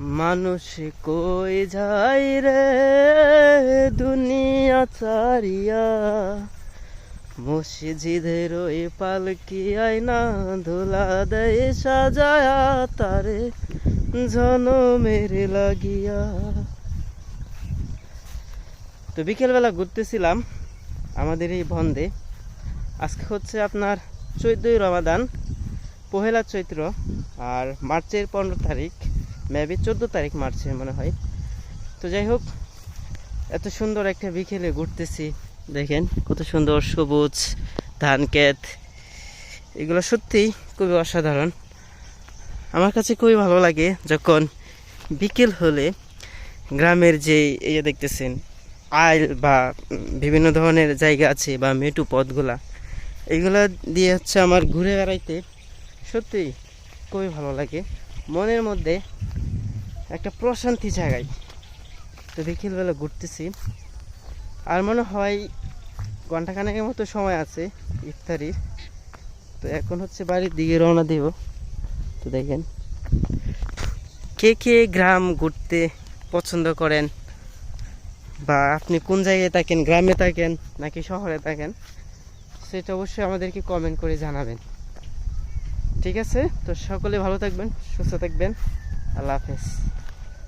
মানুষ কই যায় রে? দুনিয়া চারিয়া মসজিদের ওই পালকি আয়না ধুলা দেয়, সাজায়া তারে জনমের লাগিয়া। তো বিকেলবেলা ঘুরতেছিলাম আমাদের এই বন্ধে আজকে হচ্ছে আপনার চোদ্দই রমাদান, পহেলা চৈত্র, আর মার্চের পনেরো তারিখ। মেবি চোদ্দ তারিখ মার্চের মনে হয়। তো যাই হোক, এত সুন্দর একটা বিকেলে ঘুরতেছি। দেখেন, কত সুন্দর সবুজ ধান ক্ষেত। এগুলো সত্যিই খুবই অসাধারণ। আমার কাছে খুবই ভালো লাগে যখন বিকেল হলে গ্রামের যে এই যে দেখতেছেন, আইল বা বিভিন্ন ধরনের জায়গা আছে বা মেটু পথগুলা, এগুলো দিয়ে হচ্ছে আমার ঘুরে বেড়াইতে সত্যিই খুবই ভালো লাগে। মনের মধ্যে একটা প্রশান্তি জায়গায়। তো বিকেলবেলা ঘুরতেছি। আর মনে হয় ঘন্টাখানেকের মতো সময় আছে ইফতারির। তো এখন হচ্ছে বাড়ির দিকে রওনা দেব। তো দেখেন, কে কে গ্রাম ঘুরতে পছন্দ করেন? বা আপনি কোন জায়গায় থাকেন, গ্রামে থাকেন, নাকি শহরে থাকেন? সেটা অবশ্যই আমাদেরকে কমেন্ট করে জানাবেন। ঠিক আছে? তো সকলে ভালো থাকবেন, সুস্থ থাকবেন। আল্লাহ হাফেজ।